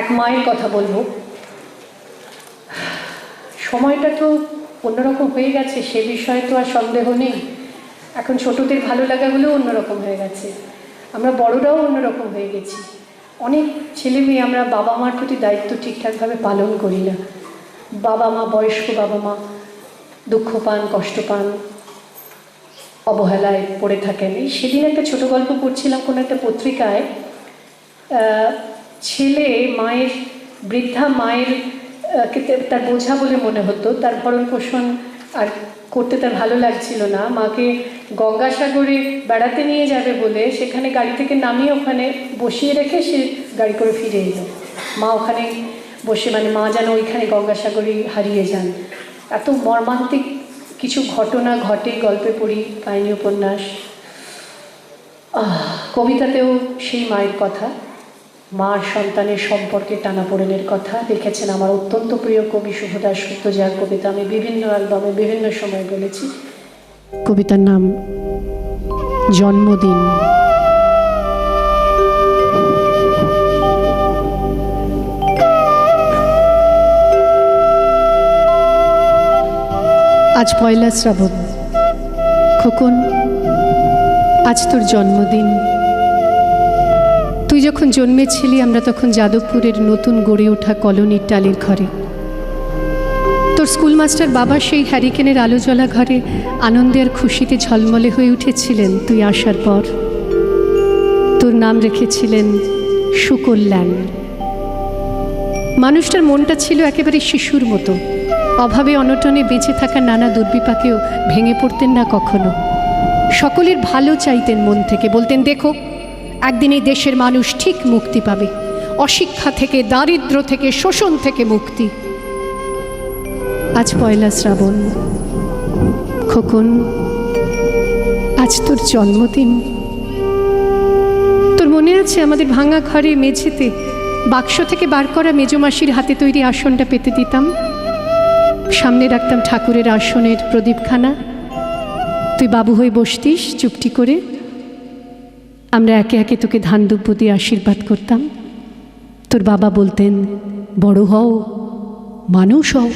এক মায়ের কথা বলব। সময়টা তো অন্যরকম হয়ে গেছে, সে বিষয়ে তো আর সন্দেহ নেই। এখন ছোটদের ভালো লাগাগুলো অন্যরকম হয়ে গেছে। আমরা বড়রাও অন্যরকম হয়ে গেছি। অনেক ছেলে মেয়ে আমরা বাবা মার প্রতি দায়িত্ব ঠিকঠাকভাবে পালন করি না। বাবা মা, বয়স্ক বাবা মা দুঃখ পান, কষ্ট পান, অবহেলায় পড়ে থাকেন। এই সেদিন একটা ছোট গল্প পড়ছিলাম কোনো একটা পত্রিকায়। ছেলে মায়ের, বৃদ্ধা মায়ের তার বোঝা বলে মনে হতো, তার ভরণ পোষণ আর করতে তার ভালো লাগছিল না। মাকে গঙ্গাসাগরে বেড়াতে নিয়ে যাবে বলে সেখানে গাড়ি থেকে নামিয়ে ওখানে বসিয়ে রেখে সে গাড়ি করে ফিরে এলো। মা ওখানে বসে মানে মা যেন ওইখানে গঙ্গাসাগরে হারিয়ে যান। এত মর্মান্তিক কিছু ঘটনা ঘটে গল্পে পড়ি, কাহিনী, উপন্যাস। কবিতাতেও সেই মায়ের কথা। মার সন্তানের সম্পর্কে টানাপোড়েনের কথা লিখেছেন আমার অত্যন্ত প্রিয় কবি শুভদাস গুপ্ত, যার কবিতা আমি বিভিন্ন অ্যালবামে বিভিন্ন সময় বলেছি। কবিতার নাম জন্মদিন। আজ পয়লা শ্রাবণ। খোকন, আজ তোর জন্মদিন। যখন জন্মেছিলি, আমরা তখন যাদবপুরের নতুন গড়ে ওঠা কলোনির টালির ঘরে। তোর স্কুল মাস্টার বাবা সেই হ্যারিকেনের আলো জ্বলা ঘরে আনন্দে আর খুশিতে ঝলমলে হয়ে উঠেছিলেন তুই আসার পর। তোর নাম রেখেছিলেন সুকল্যাণ। মানুষটার মনটা ছিল একেবারে শিশুর মতো। অভাবে অনটনে বেঁচে থাকা নানা দুর্বিপাকেও ভেঙে পড়তেন না কখনো। সকলের ভালো চাইতেন মন থেকে। বলতেন, দেখো একদিন এই দেশের মানুষ ঠিক মুক্তি পাবে। অশিক্ষা থেকে, দারিদ্র থেকে, শোষণ থেকে মুক্তি। আজ পয়লা শ্রাবণ। খোকন, আজ তোর জন্মদিন। তোর মনে আছে আমাদের ভাঙা ঘরে মেঝেতে বাক্স থেকে বার করা মেজমাসির হাতে তৈরি আসনটা পেতে দিতাম? সামনে রাখতাম ঠাকুরের আসনের প্রদীপখানা। তুই বাবু হয়ে বসতিস, চুপটি করে। আমরা একে একে তোকে ধান দুব্য দিয়ে আশীর্বাদ করতাম। তোর বাবা বলতেন, বড় হও, মানুষ হও।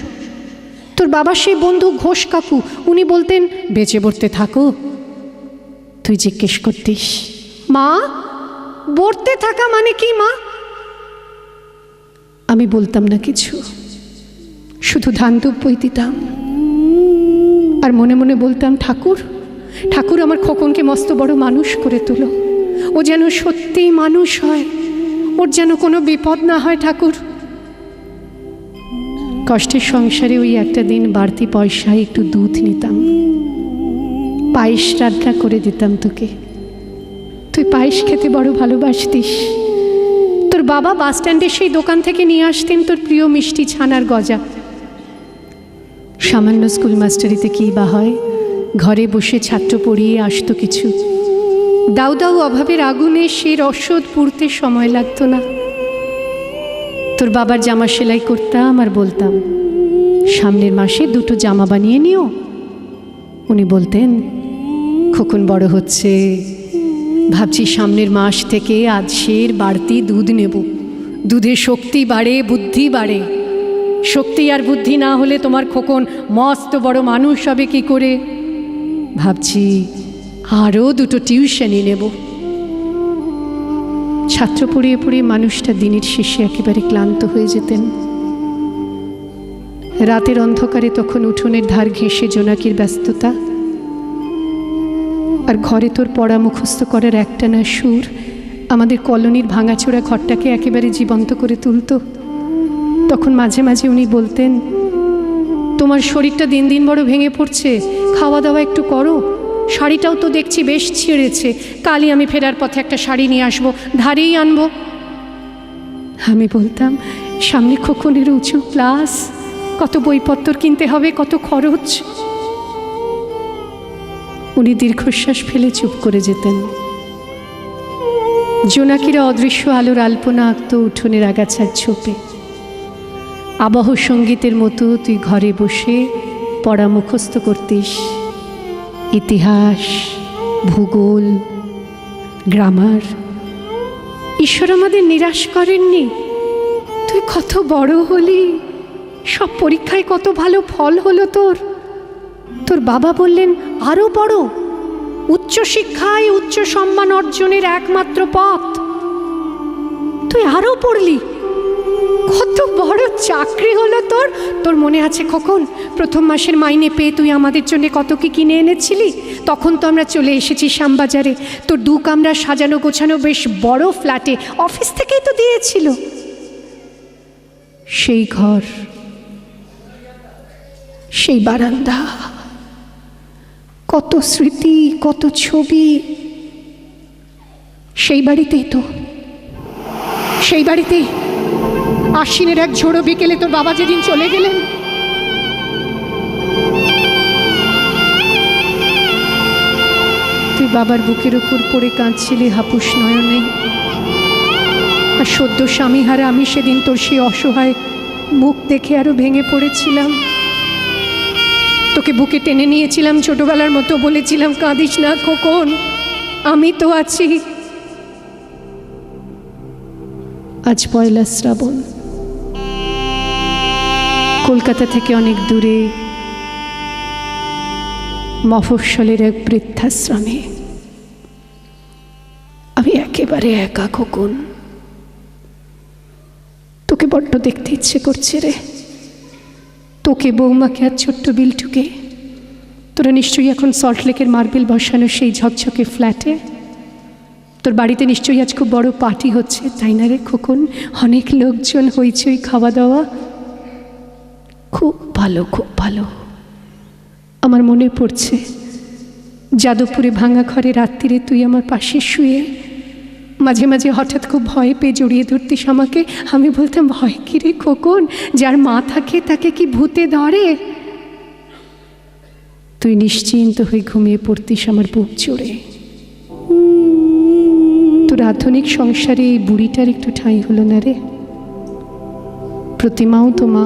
তোর বাবার সেই বন্ধু ঘোষ কাকু, উনি বলতেন, বেঁচে বসতে থাকো। তুই জিজ্ঞেস করতিস, মা বর্তে থাকা মানে কি, মা? আমি বলতাম, না কিছু। শুধু ধান দুব্বই দিতাম। আর মনে মনে বলতাম, ঠাকুর ঠাকুর আমার খোকনকে মস্ত বড় মানুষ করে তুলো। ও যেন সত্যিই মানুষ হয়। ওর যেন কোনো বিপদ না হয় ঠাকুর। কষ্টের সংসারে ওই একটা দিন বাড়তি পয়সায় একটু দুধ নিতাম। পায়েস রান্না করে দিতাম তোকে। তুই পায়েস খেতে বড় ভালোবাসতিস। তোর বাবা বাস স্ট্যান্ডের সেই দোকান থেকে নিয়ে আসতেন তোর প্রিয় মিষ্টি ছানার গজা। সামান্য স্কুল মাস্টারিতে কী বা হয়? ঘরে বসে ছাত্র পড়িয়ে আসতো কিছু। দাউ দাউ অভাবের আগুনে সে রসদ পুড়তে সময় লাগতো না। তোর বাবার জামা সেলাই করতাম আর বলতাম, সামনের মাসে দুটো জামা বানিয়ে নিও। উনি বলতেন, খোকন বড় হচ্ছে। ভাবছি সামনের মাস থেকে আজ সের বাড়তি দুধ নেব। দুধে শক্তি বাড়ে, বুদ্ধি বাড়ে। শক্তি আর বুদ্ধি না হলে তোমার খোকন মস্ত বড় মানুষ হবে কি করে? ভাবছি আরও দুটো টিউশনই নেব। ছাত্র পড়িয়ে পড়িয়ে মানুষটা দিনের শেষে একেবারে ক্লান্ত হয়ে যেতেন। রাতের অন্ধকারে তখন উঠোনের ধার ঘেঁষে জোনাকির ব্যস্ততা। আর ঘরে তোর পড়া মুখস্থ করার একটানা সুর আমাদের কলোনির ভাঙাচোরা ঘরটাকে একেবারে জীবন্ত করে তুলতো। তখন মাঝে মাঝে উনি বলতেন, তোমার শরীরটা দিন দিন বড় ভেঙে পড়ছে খাওয়া দাওয়া একটু করো। শাড়িটাও তো দেখছি বেশ ছিঁড়েছে। কালই আমি ফেরার পথে একটা শাড়ি নিয়ে আসব, ধারেই আনব। আমি বলতাম, সামনে খোকনের উঁচু ক্লাস, কত বইপত্র কিনতে হবে, কত খরচ। উনি দীর্ঘশ্বাস ফেলে চুপ করে যেতেন। জোনাকিরা অদৃশ্য আলোর আলপনা আঁকত উঠোনের আগাছার ছোপে। আবহ সঙ্গীতের মতো তুই ঘরে বসে পড়া মুখস্থ করতিস। ইতিহাস, ভূগোল, গ্রামার। ঈশ্বর আমাদের নিরাশ করেননি। তুই কত বড় হলি, সব পরীক্ষায় কত ভালো ফল হলো তোর। তোর বাবা বললেন আরও বড়। উচ্চশিক্ষায় উচ্চ সম্মান অর্জনের একমাত্র পথ। তুই আরও পড়লি। কত বড় চাকরি হলো তোর? তোর মনে আছে কখন? প্রথম মাসের মাইনে পেয়ে তুই আমাদের জন্য কত কি কিনে এনেছিলি? তখন তো আমরা চলে এসেছি শ্যামবাজারে। তোর দু কামরা সাজানো গোছানো বেশ বড় ফ্ল্যাটে। অফিস থেকেই তো দিয়েছিল। সেই ঘর, সেই বারান্দা, কত স্মৃতি, কত ছবি। সেই বাড়িতেই তো, সেই বাড়িতেই আশ্বিনের এক ঝোড়ো বিকেলে তোর বাবা যেদিন চলে গেলেন। তুই বাবার বুকের উপর পড়ে কাঁদছিলি, হাপুস নয়নে। আর সদ্য স্বামীহারা আমি সেদিন তোর সেই অসহায় মুখ দেখে আরও ভেঙে পড়েছিলাম। তোকে বুকে টেনে নিয়েছিলাম ছোটবেলার মতো, বলেছিলাম, কাঁদিস না খোকন, আমি তো আছি। আজ পয়লা শ্রাবণ। কলকাতা থেকে অনেক দূরে মফস্বলের এক বৃদ্ধাশ্রমে। আমি একেবারে একা, খোকন। তোকে বড্ড দেখতে ইচ্ছে করছে রে। তোকে বৌমাকে আর ছোট্ট বিলটুকে। তোরা নিশ্চয়ই এখন সল্টলেকের মার্বেল বসানো সেই ঝকঝকে ফ্ল্যাটে। তোর বাড়িতে নিশ্চয়ই আজ খুব বড় পার্টি হচ্ছে, তাই না রে খোকন? অনেক লোকজন হইচই খাওয়া দাওয়া। খুব ভালো খুব ভালো। আমার মনে পড়ছে, যাদবপুরে ভাঙা ঘরে রাত্রিরে তুই আমার পাশে শুয়ে মাঝে মাঝে হঠাৎ খুব ভয় পেয়ে জড়িয়ে ধরতিস আমাকে। আমি বলতাম, ভয় কি রে খোকন? যার মা থাকে তাকে কি ভূতে ধরে? তুই নিশ্চিন্ত হয়ে ঘুমিয়ে পড়তিস আমার বুক জুড়ে। তোর আধুনিক সংসারে এই বুড়িটার একটু ঠাঁই হলো না রে? প্রতিমাও তো মা।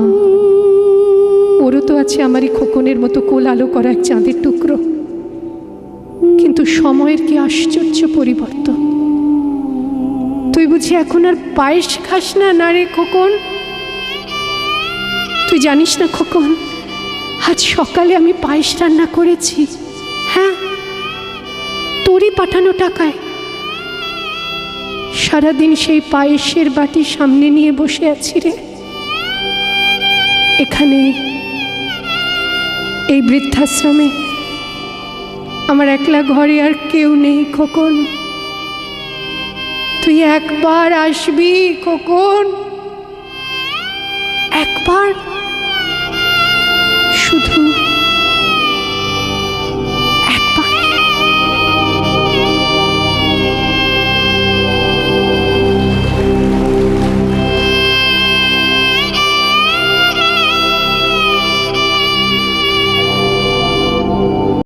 ওরও তো আছে আমারই খোকনের মতো কোল আলো করা এক চাঁদের টুকরো। কিন্তু সময়ের কি আশ্চর্য পরিবর্তন। তুই বুঝি এখন আর পায়েস খাস না না রে খোকন? তুই জানিস না খোকন, আজ সকালে আমি পায়েস রান্না করেছি। হ্যাঁ তোরই পাঠানো টাকায়। সারাদিন সেই পায়েসের বাটি সামনে নিয়ে বসে আছি রে। এখানে এই বৃদ্ধাশ্রমে। আমার একলা ঘরে আর কেউ নেই খোকন। তুই একবার আসবি খোকন। একবার?